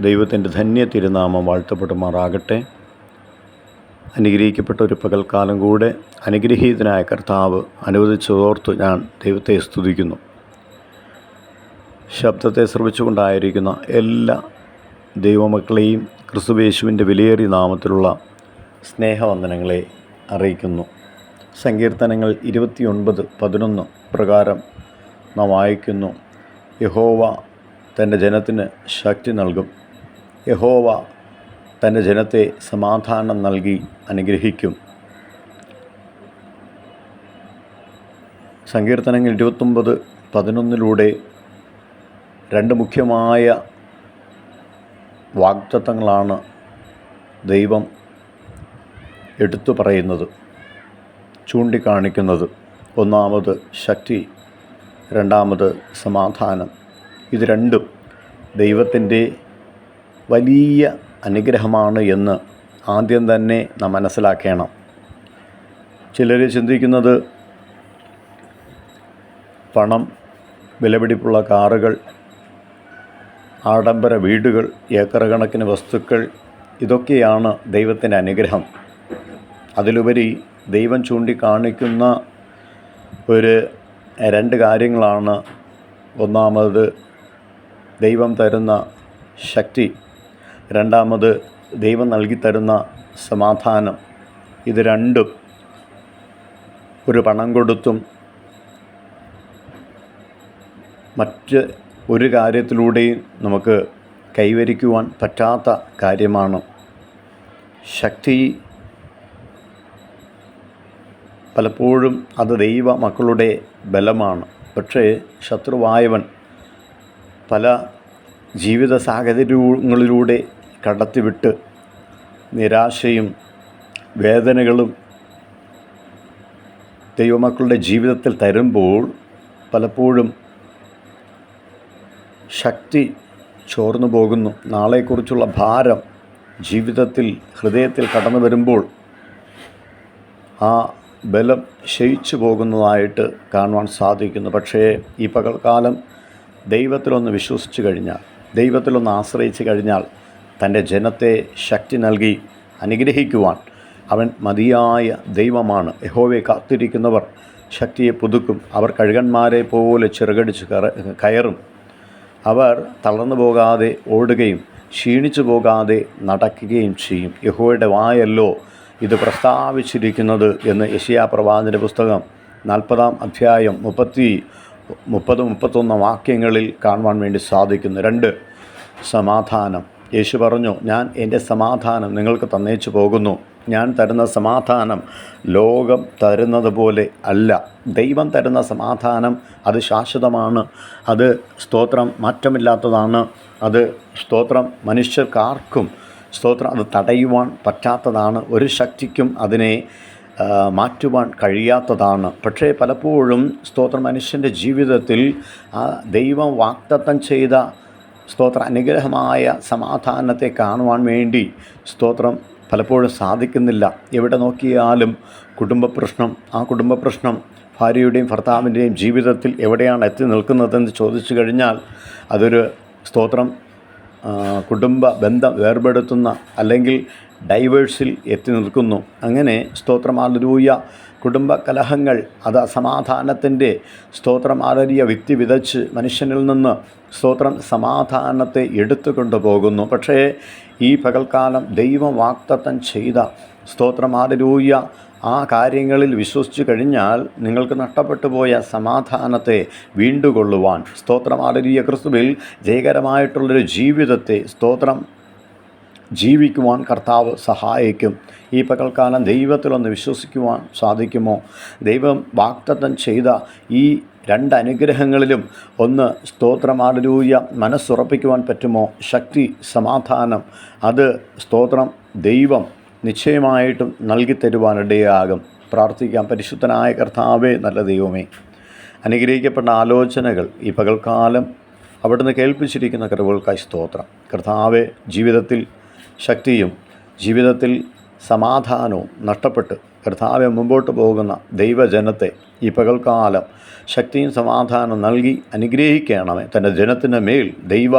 ദൈവത്തിന്റെ ധന്യ തിരുനാമം വാഴ്ത്തപ്പെടുമാറാകട്ടെ. അനുഗ്രഹിക്കപ്പെട്ട ഒരു പകൽക്കാലം കൂടെ അനുഗ്രഹീതനായ കർത്താവ് അനുവദിച്ചതോർത്ത് ഞാൻ ദൈവത്തെ സ്തുതിക്കുന്നു. ശബ്ദത്തെ ശ്രമിച്ചുകൊണ്ടായിരിക്കുന്ന എല്ലാ ദൈവമക്കളെയും ക്രിസ്തുവേശുവിന്റെ വിലയേറിയ നാമത്തിലുള്ള സ്നേഹവന്ദനങ്ങളെ അറിയിക്കുന്നു. സങ്കീർത്തനങ്ങൾ ഇരുപത്തിയൊൻപത് പതിനൊന്ന് പ്രകാരം നാം വായിക്കുന്നു യഹോവ തന്റെ ജനത്തിന് ശക്തി നൽകും. യഹോവ തന്റെ ജനത്തെ സമാധാനം നൽകി അനുഗ്രഹിക്കും. സങ്കീർത്തനങ്ങൾ ഇരുപത്തൊമ്പത് പതിനൊന്നിലൂടെ രണ്ട് മുഖ്യമായ വാഗ്ദത്തങ്ങളാണ് ദൈവം എടുത്തു പറയുന്നത് ചൂണ്ടിക്കാണിക്കുന്നത്. ഒന്നാമത് ശക്തി രണ്ടാമത് സമാധാനം. ഇത് രണ്ടും ദൈവത്തിന്റെ വലിയ അനുഗ്രഹമാണ് എന്ന് ആദ്യം തന്നെ നാം മനസ്സിലാക്കണം. ചിലർ ചിന്തിക്കുന്നത് പണം വിലപിടിപ്പുള്ള കാറുകൾ ആഡംബര വീടുകൾ ഏക്കർ കണക്കിന് വസ്തുക്കൾ ഇതൊക്കെയാണ് ദൈവത്തിന്റെ അനുഗ്രഹം. അതിലുപരി ദൈവം ചൂണ്ടിക്കാണിക്കുന്ന ഒരു രണ്ട് കാര്യങ്ങളാണ്. ഒന്നാമത് ദൈവം തരുന്ന ശക്തി. രണ്ടാമത് ദൈവം നൽകിത്തരുന്ന സമാധാനം. ഇത് രണ്ടും ഒരു പണം കൊടുത്തും മറ്റ് ഒരു കാര്യത്തിലൂടെയും നമുക്ക് കൈവരിക്കുവാൻ പറ്റാത്ത കാര്യമാണ്. ശക്തി പലപ്പോഴും അത് ദൈവ മക്കളുടെ ബലമാണ്. പക്ഷേ ശത്രുവായവൻ പല ജീവിത സാഹചര്യങ്ങളിലൂടെ കടത്തിവിട്ട് നിരാശയും വേദനകളും ദൈവമക്കളുടെ ജീവിതത്തിൽ തരുമ്പോൾ പലപ്പോഴും ശക്തി ചോർന്നു പോകുന്നു. നാളെക്കുറിച്ചുള്ള ഭാരം ജീവിതത്തിൽ ഹൃദയത്തിൽ കടന്നു വരുമ്പോൾ ആ ബലം ക്ഷയിച്ചു പോകുന്നതായിട്ട് കാണുവാൻ സാധിക്കുന്നു. പക്ഷേ ഈ പകൽക്കാലം ദൈവത്തിലൊന്ന് വിശ്വസിച്ച് കഴിഞ്ഞാൽ ദൈവത്തിലൊന്ന് ആശ്രയിച്ചു കഴിഞ്ഞാൽ തന്റെ ജനത്തെ ശക്തി നൽകി അനുഗ്രഹിക്കുവാൻ അവൻ മതിയായ ദൈവമാണ്. യഹോവയെ കാത്തിരിക്കുന്നവർ ശക്തിയെ പുതുക്കും. അവർ കഴുകന്മാരെ പോലെ ചിറകടിച്ച് കയറും. അവർ തളർന്നു പോകാതെ ഓടുകയും ക്ഷീണിച്ചു പോകാതെ നടക്കുകയും ചെയ്യും. യഹോയുടെ വായല്ലോ ഇത് പ്രസ്താവിച്ചിരിക്കുന്നത് എന്ന് യശയാ പ്രവാചന്റെ പുസ്തകം നാൽപ്പതാം അധ്യായം മുപ്പത്തി മുപ്പത് മുപ്പത്തൊന്ന് വാക്യങ്ങളിൽ കാണുവാൻ വേണ്ടി സാധിക്കുന്നു. രണ്ട് സമാധാനം. യേശു പറഞ്ഞു ഞാൻ എന്റെ സമാധാനം നിങ്ങൾക്ക് തന്നേച്ചു പോകുന്നു. ഞാൻ തരുന്ന സമാധാനം ലോകം തരുന്നത് പോലെ അല്ല. ദൈവം തരുന്ന സമാധാനം അത് ശാശ്വതമാണ്. അത് സ്തോത്രം മാറ്റമില്ലാത്തതാണ്. അത് സ്തോത്രം മനുഷ്യർക്കാർക്കും സ്തോത്രം അത് തടയുവാൻ പറ്റാത്തതാണ്. ഒരു ശക്തിക്കും അതിനെ മാറ്റുവാൻ കഴിയാത്തതാണ്. പക്ഷേ പലപ്പോഴും സ്തോത്രം മനുഷ്യന്റെ ജീവിതത്തിൽ ആ ദൈവം വാക്തത്വം ചെയ്ത സ്തോത്ര. അനുഗ്രഹമായ സമാധാനത്തെ കാണുവാൻ വേണ്ടി സ്തോത്രം പലപ്പോഴും സാധിക്കുന്നില്ല. എവിടെ നോക്കിയാലും കുടുംബ പ്രശ്നം ആ കുടുംബ പ്രശ്നം ഭാര്യയുടെയും ഭർത്താവിന്റെയും ജീവിതത്തിൽ എവിടെയാണ് എത്തി നിൽക്കുന്നതെന്ന് ചോദിച്ചു കഴിഞ്ഞാൽ അതൊരു സ്തോത്രം കുടുംബ ബന്ധം വേർപെടുത്തുന്ന അല്ലെങ്കിൽ ഡൈവേഴ്സിൽ എത്തി നിൽക്കുന്നു. അങ്ങനെ സ്തോത്രമാലൂയ കുടുംബ കലഹങ്ങൾ അത് അസമാധാനത്തിന്റെ സ്തോത്രമാലരിയ വ്യക്തി വിതച്ച് മനുഷ്യനിൽ നിന്ന് സ്തോത്രം സമാധാനത്തെ എടുത്തു കൊണ്ടുപോകുന്നു. പക്ഷേ ഈ പകൽക്കാലം ദൈവം വാക്തത്വം ചെയ്ത സ്തോത്രമാലൂയ ആ കാര്യങ്ങളിൽ വിശ്വസിച്ചു കഴിഞ്ഞാൽ നിങ്ങൾക്ക് നഷ്ടപ്പെട്ടു പോയ സമാധാനത്തെ വീണ്ടുകൊള്ളുവാൻ. സ്തോത്രമാലരീയ ക്രിസ്തുവിൽ ജയകരമായിട്ടുള്ളൊരു ജീവിതത്തെ സ്തോത്രം ജീവിക്കുവാൻ കർത്താവ് സഹായിക്കും. ഈ പകൽക്കാലം ദൈവത്തിലൊന്ന് വിശ്വസിക്കുവാൻ സാധിക്കുമോ? ദൈവം വാക്തത്വം ചെയ്ത ഈ രണ്ട് അനുഗ്രഹങ്ങളിലും ഒന്ന് സ്തോത്രമാലൂയ മനസ്സുറപ്പിക്കുവാൻ പറ്റുമോ? ശക്തി സമാധാനം അത് സ്തോത്രം ദൈവം നിശ്ചയമായിട്ടും നൽകിത്തരുവാനിടയാകും. പ്രാർത്ഥിക്കാം. പരിശുദ്ധനായ കർത്താവേ നല്ല ദൈവമേ അനുഗ്രഹിക്കപ്പെട്ട ആലോചനകൾ ഈ പകൽക്കാലം അവിടുന്ന് കേൾപ്പിച്ചിരിക്കുന്ന കരുവകൾക്കായി സ്തോത്രം. കർത്താവെ ജീവിതത്തിൽ ശക്തിയും ജീവിതത്തിൽ സമാധാനവും നഷ്ടപ്പെട്ട് കർത്താവെ മുമ്പോട്ട് പോകുന്ന ദൈവജനത്തെ ഈ പകൽക്കാലം ശക്തിയും സമാധാനം നൽകി അനുഗ്രഹിക്കണമേ. തന്റെ ജനത്തിന്റെ മേൽ ദൈവ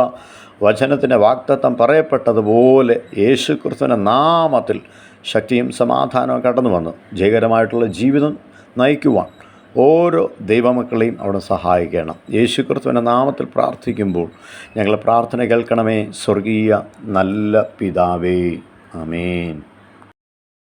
വചനത്തിന്റെ വാക്തത്വം പറയപ്പെട്ടതുപോലെ യേശു ക്രിസ്തുവിന്റെ നാമത്തിൽ ശക്തിയും സമാധാനവും കടന്നു വന്ന്. ജയകരമായിട്ടുള്ള ജീവിതം നയിക്കുവാൻ ഓരോ ദൈവമക്കളെയും അവിടെ സഹായിക്കണം. യേശു ക്രിസ്തുവിന്റെ നാമത്തിൽ പ്രാർത്ഥിക്കുമ്പോൾ ഞങ്ങൾ പ്രാർത്ഥന കേൾക്കണമേ. സ്വർഗീയ നല്ല പിതാവേ. ആമേൻ.